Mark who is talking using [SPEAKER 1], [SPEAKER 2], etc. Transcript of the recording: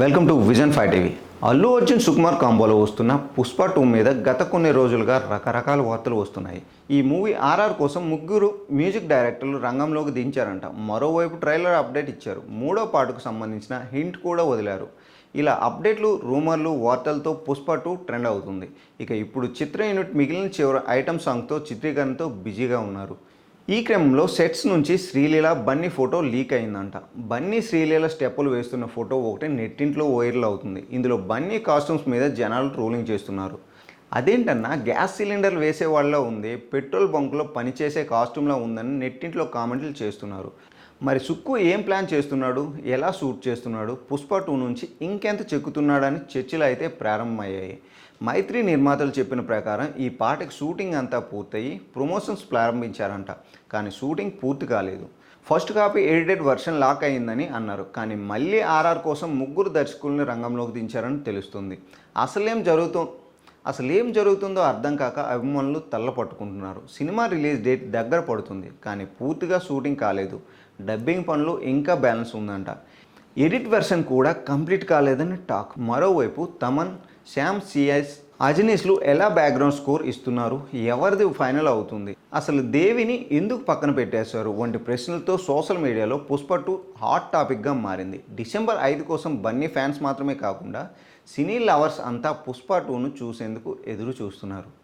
[SPEAKER 1] Welcome to vision five TV. Allu Arjun Sukumar కాంబోలో వస్తున్న Pushpa two మీద గత కొన్ని రోజులుగా రకరకాల వార్తలు వస్తున్నాయి. ఈ మూవీ ఆర్ఆర్ కోసం ముగ్గురు మ్యూజిక్ డైరెక్టర్లు రంగంలోకి దించారంట. మరోవైపు ట్రైలర్ అప్డేట్ ఇచ్చారు. మూడో పాటకు సంబంధించిన హింట్ కూడా వదిలారు. ఇలా అప్డేట్లు రూమర్లు వార్తలతో పుష్ప టూ ట్రెండ్ అవుతుంది. ఇక ఇప్పుడు చిత్ర యూనిట్ మిగిలిన చివరి ఐటమ్ సాంగ్తో చిత్రీకరణతో బిజీగా ఉన్నారు. ఈ క్రమంలో సెట్స్ నుంచి శ్రీలీల బన్నీ ఫోటో లీక్ అయిందంట. బన్నీ శ్రీలీల స్టెప్పులు వేస్తున్న ఫోటో ఒకటి నెట్టింట్లో వైరల్ అవుతుంది. ఇందులో బన్నీ కాస్ట్యూమ్స్ మీద జనాలు ట్రోలింగ్ చేస్తున్నారు. అదేంటన్నా గ్యాస్ సిలిండర్ వేసే వాళ్ళ ఉంది పెట్రోల్ బంక్లో పనిచేసే కాస్ట్యూమ్లో ఉందని నెట్టింట్లో కామెంట్లు చేస్తున్నారు. మరి సుక్కు ఏం ప్లాన్ చేస్తున్నాడు? ఎలా షూట్ చేస్తున్నాడు? పుష్ప టూ నుంచి ఇంకెంత చెక్కుతున్నాడని చర్చలు అయితే ప్రారంభమయ్యాయి. మైత్రి నిర్మాతలు చెప్పిన ప్రకారం ఈ పాటకి షూటింగ్ అంతా పూర్తయి ప్రమోషన్స్ ప్రారంభించారంట. కానీ షూటింగ్ పూర్తి కాలేదు. First copy edited version lock అయిందని అన్నారు. కానీ మళ్ళీ ఆర్ఆర్ కోసం ముగ్గురు దర్శకుల్ని రంగంలోకి దించారని తెలుస్తుంది. అసలేం జరుగుతూ అసలు ఏం జరుగుతుందో అర్థం కాక అభిమానులు తల్ల పట్టుకుంటున్నారు. సినిమా రిలీజ్ డేట్ దగ్గర పడుతుంది కానీ పూర్తిగా షూటింగ్ కాలేదు. డబ్బింగ్ పనులు ఇంకా బ్యాలెన్స్ ఉందంట. ఎడిట్ వెర్షన్ కూడా కంప్లీట్ కాలేదని టాక్. మరోవైపు తమన్ శ్యామ్ సిఎస్ అజనీష్లు ఎలా బ్యాక్గ్రౌండ్ స్కోర్ ఇస్తున్నారు? ఎవరిది ఫైనల్ అవుతుంది? అసలు దేవిని ఎందుకు పక్కన పెట్టేశారు? వంటి ప్రశ్నలతో సోషల్ మీడియాలో పుష్ప టూ హాట్ టాపిక్గా మారింది. డిసెంబర్ ఐదు కోసం బన్నీ ఫ్యాన్స్ మాత్రమే కాకుండా సినీ లవర్స్ అంతా పుష్ప టూను చూసేందుకు ఎదురు చూస్తున్నారు.